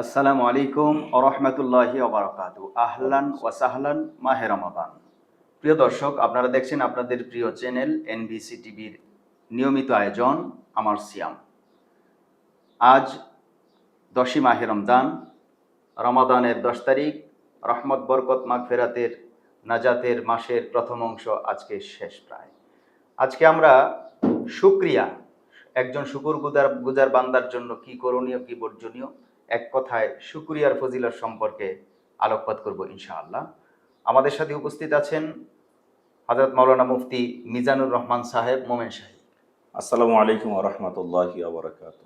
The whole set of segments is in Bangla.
আসসালামু আলাইকুম ওরহমতুল্লাহি ওবরাকাত আহলান ওয়াসাহলান মাহে রমাদান। প্রিয় দর্শক, আপনারা দেখছেন আপনাদের প্রিয় চ্যানেল এনবিসি টিভির নিয়মিত আয়োজন, আমার সিয়াম। আজ দশই মাহে রমজান, রমাদানের দশ তারিখ, রহমত, বরকত, মাগফেরাতের, নাজাতের মাসের প্রথম অংশ আজকে শেষ প্রায়। আজকে আমরা শুক্রিয়া, একজন শুকুর গুজার গুজার বান্দার জন্য কি করণীয়, কি বর্জনীয় এক কথায় শুক্রিয়ার ফজিলার সম্পর্কে আলোকপাত করব ইনশাআল্লাহ। আমাদের সাথে উপস্থিত আছেন হজরত মাওলানা মুফতি মিজানুর রহমান সাহেব মোমেন সাহেব আসসালামু আলাইকুম রহমতুল্লাহি আবরাকাত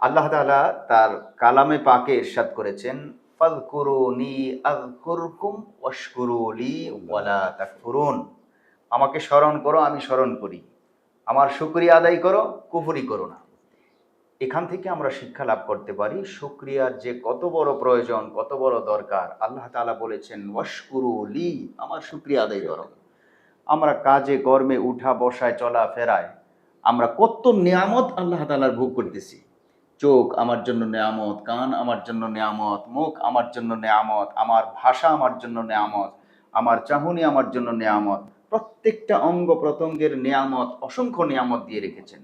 আল্লাহ তাআলা তার কালামে পাকে ইরশাদ করেছেন ফাযকুরুনি আযকুরকুম ওয়াশকুরুলি ওয়ালা তাকফুরুন। আমাকে স্মরণ করো আমি স্মরণ করি। আমার শুকরিয়া আদায় করো কুফরি করো না। এখান থেকে আমরা শিক্ষা লাভ করতে পারি। শুক্রিয়ার যে কত বড় প্রয়োজন, কত বড় দরকার। আল্লাহ তাআলা বলেছেন ওয়াশকুরুলি আমার শুক্রিয়া আদায় করো। আমরা কাজে, কর্মে, উঠা, বসায়, চলা, ফেরায়, আমরা কত নিয়ামত আল্লাহ তাআলার ভোগ করতেছি। চোখ আমার জন্য নেয়ামত, কান আমার জন্য নেয়ামত, মুখ আমার জন্য নেয়ামত, আমার ভাষা আমার জন্য নেয়ামত, আমার চাহনি আমার জন্য নেয়ামত। প্রত্যেকটা অঙ্গ প্রত্যঙ্গের নেয়ামত, অসংখ্য নিয়ামত দিয়ে রেখেছেন।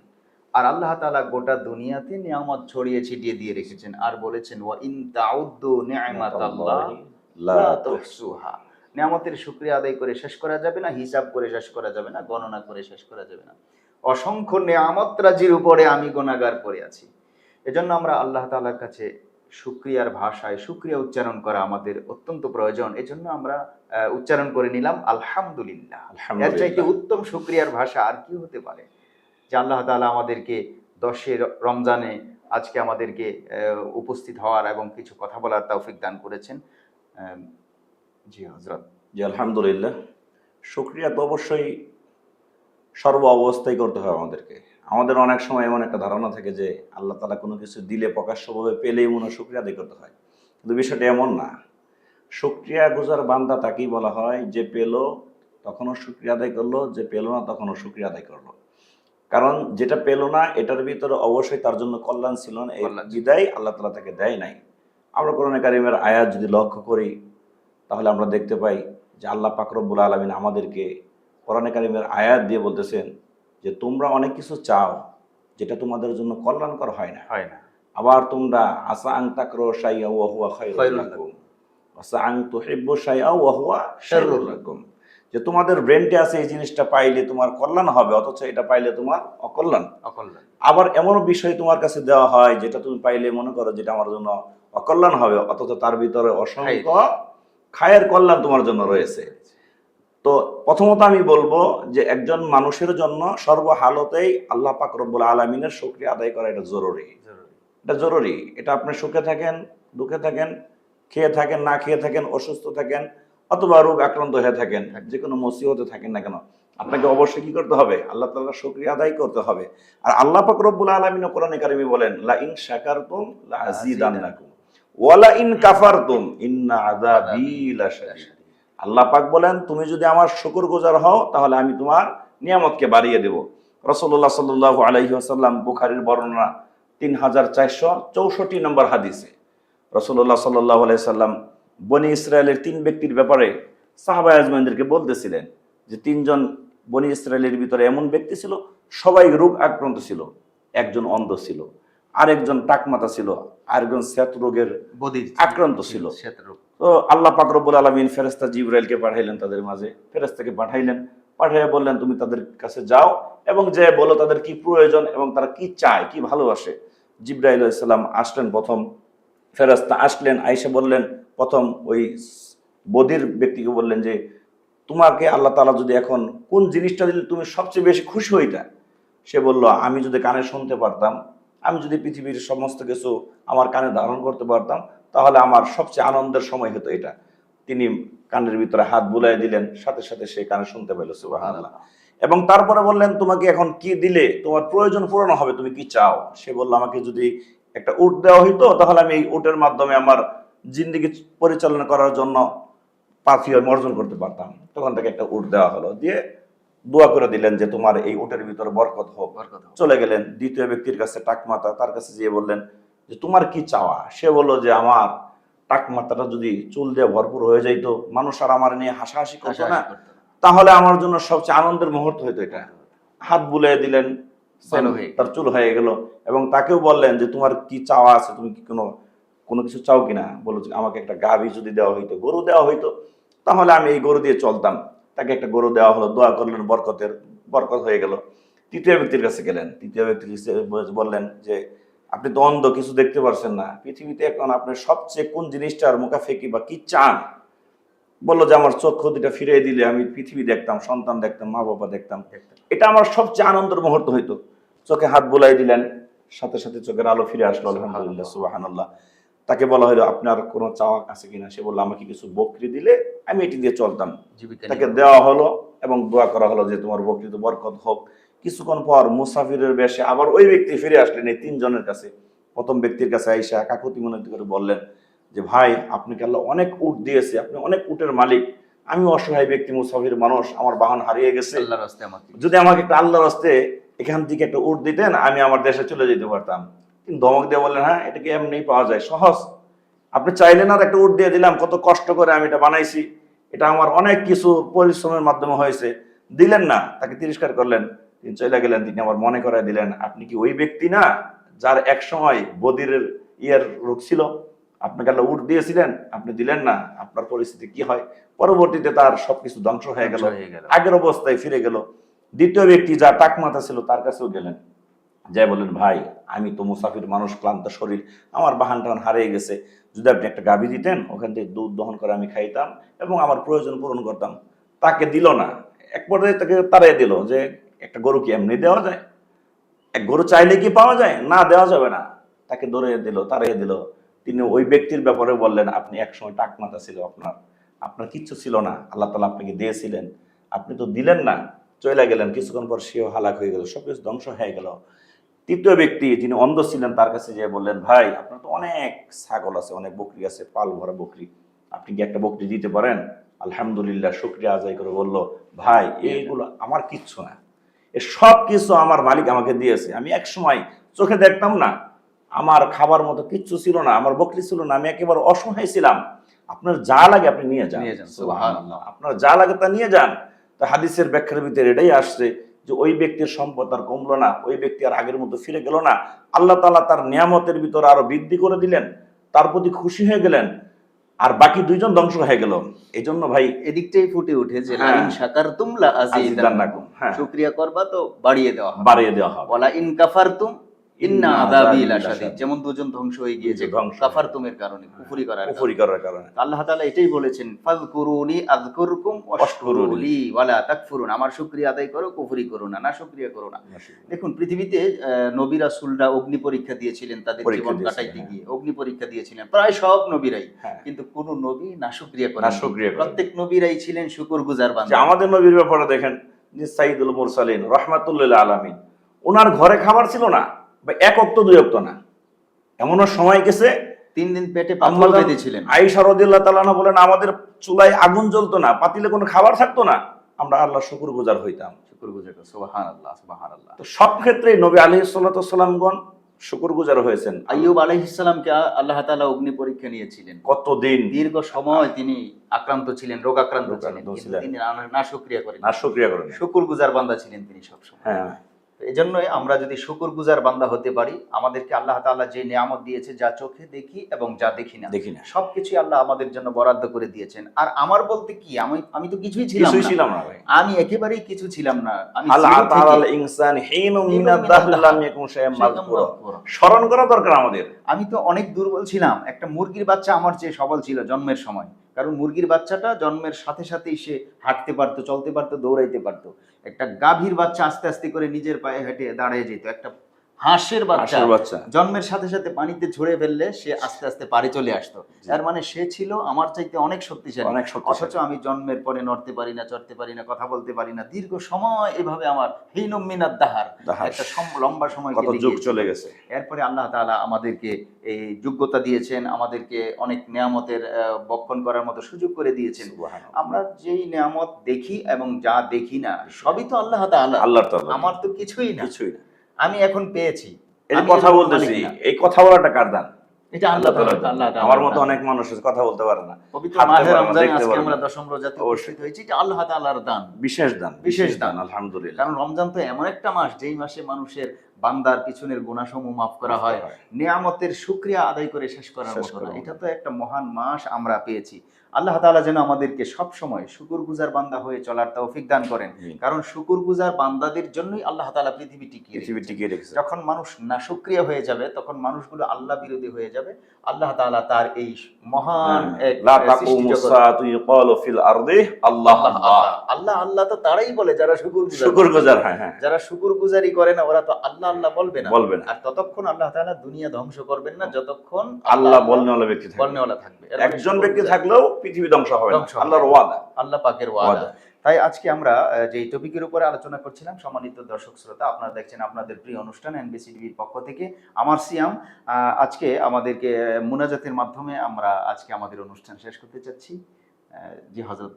আর আল্লাহ তাআলা গোটা দুনিয়াতে নিয়ামত ছড়িয়ে ছিটিয়ে দিয়ে রেখেছেন আর বলেছেন ওয়া ইন তাউদ্দু নি'মাতাল্লাহ লা তুহসুহা। নিয়ামতের শুকরিয়া আদায় করে শেষ করা যাবে না হিসাব করে শেষ করা যাবে না গণনা করে শেষ করা যাবে না। অসংখ্য নিয়ামত রাজির উপরে আমি গোনাগার করে আছি। এজন্য আমরা আল্লাহ তালার কাছে শুক্রিয়ার ভাষায় শুক্রিয়া উচ্চারণ করা আমাদের অত্যন্ত প্রয়োজন। এজন্য আমরা উচ্চারণ করে নিলাম আলহামদুলিল্লাহ। এর চাইতে উত্তম শুক্রিয়ার ভাষা আর কি হতে পারে? যে আল্লাহ তাআলা আমাদেরকে দশের রমজানে আজকে আমাদেরকে উপস্থিত হওয়ার এবং কিছু কথা বলার তৌফিক দান করেছেন। জি হজরত জি, আলহামদুলিল্লাহ। শুক্রিয়া তো অবশ্যই সর্ব অবস্থায় করতে হয় আমাদেরকে। আমাদের অনেক সময় এমন একটা ধারণা থাকে যে আল্লাহ তালা কোনো কিছু দিলে প্রকাশ্যভাবে পেলেই মনে হয় শুক্রিয়া আদায় করতে হয়। কিন্তু বিষয়টা এমন না। শুক্রিয়া গুজার বান্দা তাকেই বলা হয় যে পেল তখনও শুক্রিয়া আদায় করল, যে পেল না তখনও শুক্রিয়া আদায় করল। কারণ যেটা পেল না এটার ভিতরে অবশ্যই তার জন্য কল্যাণ ছিল না এই বিদায় আল্লাহ তালা তাকে দেয় নাই। আমরা কোরআন কারিমের আয়াত যদি লক্ষ্য করি তাহলে আমরা দেখতে পাই যে আল্লাহ পাকরব্বুল আলমিন আমাদেরকে কোরআন কারিমের আয়াত দিয়ে বলতেছেন যে তোমরা অনেক কিছু চাও যেটা তোমাদের জন্য কল্যাণকর হয় না। হয় না। আবার তোমরা আসা আং তাকরো সাইয়া ওয়া হুয়া খায়রুল খায়রুল লাকুম। আসা আং তুহিব্বু সাইয়া ওয়া হুয়া শাররুল লাকুম। যে তোমাদের ব্রেনটে আছে এই জিনিসটা পাইলে তোমার কল্যাণ হবে অথচ এটা পাইলে তোমার অকল্যাণ। অকল্যাণ। আবার এমন বিষয় তোমার কাছে দেওয়া হয় যেটা তুমি পাইলে মনে করো যেটা আমার জন্য অকল্যাণ হবে অথচ তার ভিতরে অসংখ্য খায়ের। কল্যাণ তোমার জন্য রয়েছে। তো প্রথমত আমি বলব যে একজন মানুষের জন্য সর্বহালতেই আল্লাহ পাক রব্বুল আলমিনের শুক্রিয়া আদায় করা এটা জরুরি। জরুরি। এটা জরুরি। এটা আপনি সুখে থাকেন দুঃখে থাকেন খেয়ে থাকেন না খেয়ে থাকেন অসুস্থ থাকেন অথবা রোগ আক্রান্ত হয়ে থাকেন, যে কোনো মসিবতে থাকেন না কেন, আপনাকে অবশ্যই কি করতে হবে? আল্লাহ তাআলার শুকরিয়া আদায় করতে হবে। আর আল্লাহ পাক রব্বুল আলামিন কোরআনে কারিমে বলেন লা ইন শাকারতুম লা আযীদান্নাকুম ওয়া লা ইন কাফারতুম, ইন্না আযাবি লাশাদীদ। আল্লাহ পাক বলেন, তুমি যদি আমার শুকরগুজার হও, তাহলে আমি তোমার নিয়ামতকে বাড়িয়ে দেব। রাসূলুল্লাহ সাল্লাল্লাহু আলাইহি ওয়াসাল্লাম বুখারীর বর্ণনা তিন হাজার চারশো চৌষট্টি নম্বর হাদিসে রসল্লাহ সাল্লাহ আলাইসাল্লাম বনি ইসরায়েলের তিন ব্যক্তির ব্যাপারে সাহাবা আজমাইনদেরকে বলতেছিলেন যে তিনজন বনি ইসরায়েলের ভিতরে এমন ব্যক্তি ছিল সবাই রোগ আক্রান্ত ছিল একজন অন্ধ ছিল আরেকজন টাকমাতা ছিল আরেকজন শ্বেত রোগের আক্রান্ত ছিল। তো আল্লাহ পাকরবুল আলমিন ফেরেস্তা জিব্রাইলকে পাঠাইলেন তাদের মাঝে ফেরেস্তাকে পাঠাইলেন পাঠাইয়া বললেন তুমি তাদের কাছে যাও এবং যে বলো তাদের কি প্রয়োজন এবং তারা কি চায় কি ভালোবাসে। জিব্রাইল ইসলাম আসলেন প্রথম। ফেরেস্তা আসলেন আইসা বললেন প্রথম ওই বদির ব্যক্তিকে বললেন যে, তোমাকে আল্লাহ তালা যদি এখন কোন জিনিসটা দিলে তুমি সবচেয়ে বেশি খুশি হইতা? সে বলল, আমি যদি কানে শুনতে পারতাম, আমি যদি পৃথিবীর সমস্ত কিছু আমার কানে ধারণ করতে পারতাম, তাহলে আমার সবচেয়ে আনন্দের সময় হতো এটা। তিনি কানের ভিতরে হাত বুলাই দিলেন, সাথে সাথে সে কানে শুনতে পেল, সুবহানাল্লাহ। এবং তারপরে বললেন, তোমাকে এখন কি দিলে? তোমার প্রয়োজন পূরণ হবে, তুমি কি চাও? সে বলল, আমাকে যদি একটা উট দেওয়া হইতো, তাহলে আমি এই উটের মাধ্যমে আমার জিন্দগি পরিচালনা করার জন্য পাথি অর্জন করতে পারতাম। তখন তাকে একটা উট দেওয়া হলো। দিয়ে দোয়া করে দিলেন যে তোমার এই উটের ভিতরে বরকত হোক। চলে গেলেন দ্বিতীয় ব্যক্তির কাছে টাকমাতা। তার কাছে গিয়ে বললেন যে তোমার কি চাওয়া? সে বলল যে আমার টাক মাথাটা যদি চুল দিয়ে ভরপুর হয়ে যাইতো মানুষ আর আমার নিয়ে হাসাহাসি করতো না। তাহলে আমার জন্য সবচেয়ে আনন্দের মুহূর্ত হইতো এটা। হাত বুলিয়ে দিলেন হয়ে তার চুল হয়ে গেল। এবং তাকেও বললেন যে তোমার কি চাওয়া আছে? তুমি কি কোনো কোনো কিছু চাও কিনা? বলো যে আমাকে একটা গাভী যদি দেওয়া হইতো গরু দেওয়া হইতো তাহলে আমি এই গরু দিয়ে চলতাম। তাকে একটা গরু দেওয়া হলো দোয়া করলেন বরকতের বরকত হয়ে গেল। তৃতীয় ব্যক্তির কাছে গেলেন। তৃতীয় ব্যক্তির বললেন যে আপনি তো অন্ধ কিছু দেখতে পারছেন না। পৃথিবীতে এখন আপনার সবচেয়ে কোন জিনিসটার মুখাফেকি বা কি চান? বলল যে আমার চক্ষু দুটা ফিরিয়ে দিলে আমি পৃথিবী দেখতাম সন্তান দেখতাম মা বাবা দেখতাম। এটা আমার সবচেয়ে আনন্দের মুহূর্ত হইতো। চোখে হাত বুলাই দিলেন সাথে সাথে চোখের আলো ফিরে আসলো আলহামদুলিল্লাহ সুবাহান্লাহ তাকে বলা হলো আপনার কোনো চাওয়া আছে কিনা? সে বলল আমাকে কিছু বকরি দিলে আমি এটি দিয়ে চলতাম। তাকে দেওয়া হলো এবং দোয়া করা হলো যে তোমার বকরিত বরকত হোক। কিছুক্ষণ পর মুসাফিরের বেশে আবার ওই ব্যক্তি ফিরে আসলেন এই তিনজনের কাছে। প্রথম ব্যক্তির কাছে আইসা কাকুতি মনে করে বললেন যে ভাই আপনাকে আল্লাহ অনেক উট দিয়েছে আপনি অনেক উটের মালিক। আমি অসহায় ব্যক্তি মুসাফির মানুষ আমার বাহন হারিয়ে গেছে। যদি আমাকে একটা আল্লাহর রাস্তে এখান থেকে একটা উট দিতেন আমি আমার দেশে চলে যেতে পারতাম। কিন্তু ধমক দিয়ে বললেন হ্যাঁ এটাকে এমনি পাওয়া যায়? সহজ। আপনি চাইলেন আর একটা উট দিয়ে দিলাম কত কষ্ট করে আমি এটা বানাইছি। এটা আমার অনেক কিছু পরিশ্রমের মাধ্যমে হয়েছে। দিলেন না তাকে তিরস্কার করলেন। তিনি চলে গেলেন তিনি আমার মনে করায় দিলেন আপনি কি ওই ব্যক্তি না যার এক সময় বদিরের ইয়ার রোগ ছিল? আপনাকে আল্লাহ উট দিয়েছিলেন আপনি দিলেন না আপনার পরিস্থিতি কি হয়? পরবর্তীতে তার সবকিছু ধ্বংস হয়ে গেল। আগের অবস্থায় ফিরে গেল। দ্বিতীয় ব্যক্তি যা টাকমাথা ছিল তার কাছেও গেলেন। যাই বললেন ভাই, আমি তো মুসাফির মানুষ, ক্লান্ত শরীর, আমার বাহান টাহান হারিয়ে গেছে। যদি আপনি একটা গাভী দিতেন, ওখান থেকে দুধ দহন করে আমি খাইতাম এবং আমার প্রয়োজন পূরণ করতাম। তাকে দিল না। এক পর্যায়ে তাকে তারাই দিল যে, একটা গরু কি এমনি দেওয়া যায়? এক গরু চাইলে কি পাওয়া যায়? না, দেওয়া যাবে না। তাকে ধরে দিল তারাই দিল। তিনি ওই ব্যক্তির ব্যাপারে বললেন, আপনি একসময় টাকমাথা ছিল আপনার। আপনার কিচ্ছু ছিল না। আল্লাহ তালা আপনাকে দিয়েছিলেন। আপনি তো দিলেন না চলে গেলেন, কিছুক্ষণ পর সেও হালাক হয়ে গেল, সবকিছু ধ্বংস হয়ে গেল। তৃতীয় ব্যক্তি যিনি অন্ধ ছিলেন তার কাছে যেয়ে বললেন ভাই আপনার তো অনেক ছাগল আছে অনেক বকরি আছে পাল ভরা বকরি। আপনি কি একটা বকরি দিতে পারেন? আলহামদুলিল্লাহ শুক্রিয়া আদায় করে বলল ভাই এইগুলো আমার কিচ্ছু না। এ সব কিছু আমার মালিক আমাকে দিয়েছে। আমি এক সময় চোখে দেখতাম না। আমার খাবার মতো কিচ্ছু ছিল না আমার বকরি ছিল না। আমি একেবারে অসহায় ছিলাম। আপনার যা লাগে আপনি নিয়ে যান। আপনার যা লাগে তা নিয়ে যান। তা হাদিসের ব্যাখ্যার ভিতরে এটাই আসছে যে ওই ব্যক্তির সম্পদ আর কমলো না ওই ব্যক্তি আর আগের মতো ফিরে গেল না। আল্লাহ তালা তার নিয়ামতের ভিতরে আরও বৃদ্ধি করে দিলেন তার প্রতি খুশি হয়ে গেলেন আর বাকি দুইজন ধ্বংস হয়ে গেল। এই জন্য ভাই এদিকটাই ফুটে উঠে যে হ্যাঁ। লাইন শাকারতুম আজিদান্নাকুম, হ্যাঁ। শুকরিয়া করবা তো বাড়িয়ে দেওয়া বাড়িয়ে দেওয়া হবে। বলা ইন কাফারতুম ইন্না আযাবি লাশাদীদ। যেমন দুজন ধ্বংস হয়ে গিয়েছে। কাফারতুমের কারণে কুফরি করার কুফরি করার কারণে। আল্লাহ তাআলা এটাই বলেছেন ফাযকুরুনি আযকুরকুম ওয়াশকুরুলি ওয়ালা তাকফুরুন। আমার শুকরিয়া আদায় করো কুফরি করো না না শুকরিয়া করো না। দেখুন পৃথিবীতে নবী রাসূলরা অগ্নি পরীক্ষা দিয়েছিলেন তাদের জীবন কাটাইতে হ্যাঁ। গিয়ে। অগ্নি পরীক্ষা দিয়েছিলেন প্রায় সব নবীরাই। হ্যাঁ। কিন্তু কোন নবী না শুকরিয়া করেন নাশুকরিয়া করেননি। প্রত্যেক নবীরাই ছিলেন শুকরগুজার বান্দা। আমাদের নবীর ব্যাপারে দেখেন যে সাইদুল মুরসালিন রহমাতুল্লাহ আলামিন ওনার ঘরে খাবার ছিল না। বা এক অক্ত দুই অক্ত না। এমনও সময় গেছে তিন দিন পেটে পাথর বেঁধেছিলেন। আইসা রদিল্লাহ তাআলা বলেন আমাদের চুলায় আগুন জ্বলতো না পাতিলে কোনো খাবার থাকতো না আমরা আল্লাহ শুকুর গুজার হইতাম। শুকরগুজার সুবহানাল্লাহ সুবহানাল্লাহ। তো সব ক্ষেত্রেই নবী আলাইহিস সালাতু সালামগণ শুকুর গুজার হয়েছেন। আইয়ুব আলাইহিসসালামকে আল্লাহ তাআলা অগ্নি পরীক্ষা নিয়েছিলেন। কতদিন? দীর্ঘ সময় তিনি আক্রান্ত ছিলেন ছিলেন রোগাক্রান্ত কিন্তু ছিলেন। তিনি না- শুকরিয়া করেন না শুক্রিয়া করেন শুকুর গুজার বান্দা ছিলেন তিনি সবসময়। হ্যাঁ। তো এই জন্যই আমরা যদি শুকুর গুজার বান্দা হতে পারি আমাদেরকে আল্লাহ তাআলা যে নিয়ামত দিয়েছে যা চোখে দেখি এবং যা দেখি না দেখি না। সবকিছুই আল্লাহ আমাদের জন্য বরাদ্দ করে দিয়েছেন। আর আমার বলতে কি আমি আমি তো কিছুই ছিলাম কিছুই না। ছিলাম না আমি একেবারেই কিছু ছিলাম না। আমি আল zero আতাল থেকে- আল ইনসান হিনুম মিনাদ দাহরি লাম ইয়াকুন মাযকুরা। স্মরণ করা দরকার আমাদের। আমি তো অনেক দুর্বল ছিলাম। একটা মুরগির বাচ্চা আমার চেয়ে সবল ছিল জন্মের সময়। কারণ মুরগির বাচ্চাটা জন্মের সাথে সাথেই সে হাঁটতে পারতো, চলতে পারতো, দৌড়াইতে পারতো। একটা গাভীর বাচ্চা আস্তে আস্তে করে নিজের পায়ে হেঁটে দাঁড়িয়ে যেত। একটা হাঁসের বাচ্চা। জন্মের সাথে সাথে পানিতে ঝরে ফেললে সে আস্তে আস্তে পারে চলে আসতো। তার মানে সে ছিল আমার চাইতে অনেক শক্তিশালী। অনেক অথচ আমি জন্মের পরে নড়তে পারি না চড়তে পারি না কথা বলতে পারি না। দীর্ঘ সময় এভাবে আমার হিনুম মিনাদ দাহার। একটা লম্বা সময় কত যুগ চলে গেছে। এরপরে আল্লাহ তাআলা আমাদেরকে এই যোগ্যতা দিয়েছেন আমাদেরকে অনেক নিয়ামতের বক্ষণ করার মতো সুযোগ করে দিয়েছেন। আমরা যেই নিয়ামত দেখি এবং যা দেখি না সবই তো আল্লাহ তাআলা। আল্লাহর আমার তো কিছুই না। কিছুই না। আমি এখন পেয়েছি। এই কথা বলতেছি। এই কথা বলাটা কার দান? এটা আল্লাহ আল্লাহ তাআলার তাআলার আল্লাহ দান। তাআলার আমার মতো অনেক মানুষ কথা বলতে পারে না। পবিত্র মাহে পারে না, রমজানে দেখতে আজকে আমরা দশম রোজাতে অবশ্যই। উপস্থিত এটা আল্লাহ তাআলার দান। বিশেষ দান বিশেষ দান। আলহামদুলিল্লাহ। কারণ রমজান তো এমন একটা মাস যেই মাসে মানুষের বান্দার পিছনের গুণাসমূহ মাফ করা হয়। নিয়ামতের শুক্রিয়া আদায় করে শেষ করার শেষ মতো না। মতো। এটা তো একটা মহান মাস আমরা পেয়েছি। আল্লাহ তাআলা যেন আমাদেরকে সব সময় শুকুর গুজার বান্দা হয়ে চলার তৌফিক দান করেন। কারণ শুকুর গুজার বান্দাদের জন্যই আল্লাহ তাআলা পৃথিবী টিকিয়ে পৃথিবী টিকিয়ে রেখেছে যখন মানুষ না সক্রিয় হয়ে যাবে তখন মানুষগুলো আল্লাহ বিরোধী হয়ে যাবে। আল্লাহ তাআলা তার এই মহান আল্লাহ আল্লাহ আল্লাহ। তো তারাই বলে যারা শুকুর শুকুর গুজার হ্যাঁ হ্যাঁ। যারা শুকুর গুজারি করে না ওরা তো আল্লাহ আল্লাহ বলবে না। বলবে না। আর ততক্ষণ আল্লাহ তাআলা দুনিয়া ধ্বংস করবেন না যতক্ষণ আল্লাহ বলনেওয়ালা ব্যক্তি থাকবে। বলনেওয়ালা থাকবে। মানে একজন ব্যক্তি থাকলেও পৃথিবী ধ্বংস হবে না আল্লাহর ওয়াদা। আল্লাহ পাকের ওয়াদা। তাই আজকে আমরা যে টপিকের উপরে আলোচনা করছিলাম সম্মানিত দর্শক শ্রোতা আপনারা দেখছেন আপনাদের প্রিয় অনুষ্ঠান এনবিসি টিভির পক্ষ থেকে। আমার সিয়াম আজকে আমাদেরকে মুনাজাতের মাধ্যমে আমরা আজকে আমাদের অনুষ্ঠান শেষ করতে চাচ্ছি। জি হজরত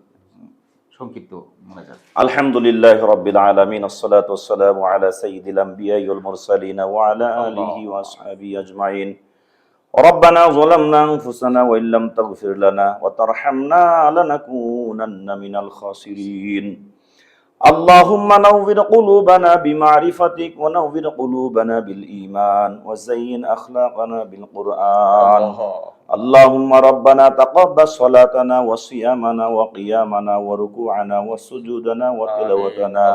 সংক্ষিপ্ত মুনাজাত। আলহামদুলিল্লাহ রাব্বিল আলামিন আসসালাতু ওয়াসসালামু আলা সাইয়্যিদিল আমবিয়া ওয়াল মুরসালিন ওয়া আলা আলিহি ওয়া আজমাইন। ربنا ظلمنا أنفسنا وإن لم تغفر لنا وترحمنا لنكونن من الخاسرين. اللهم نور قلوبنا بمعرفتك ونور قلوبنا بالإيمان وزين أخلاقنا بالقرآن. اللهم ربنا تقبل صلاتنا وصيامنا وقيامنا وركوعنا وسجودنا وتلاوتنا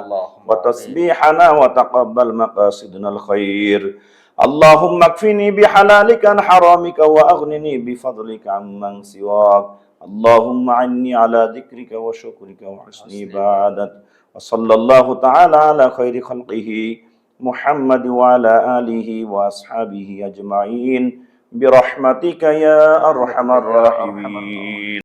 وتسبيحنا وتقبل مقاصدنا الخير. اللهم اكفني بحلالك عن حرامك واغنني بفضلك عمن سواك اللهم عني على ذكرك وشكرك وحسن عبادتك وصلى الله تعالى على خير خلقه محمد وعلى اله واصحابه اجمعين برحمتك يا ارحم الراحمين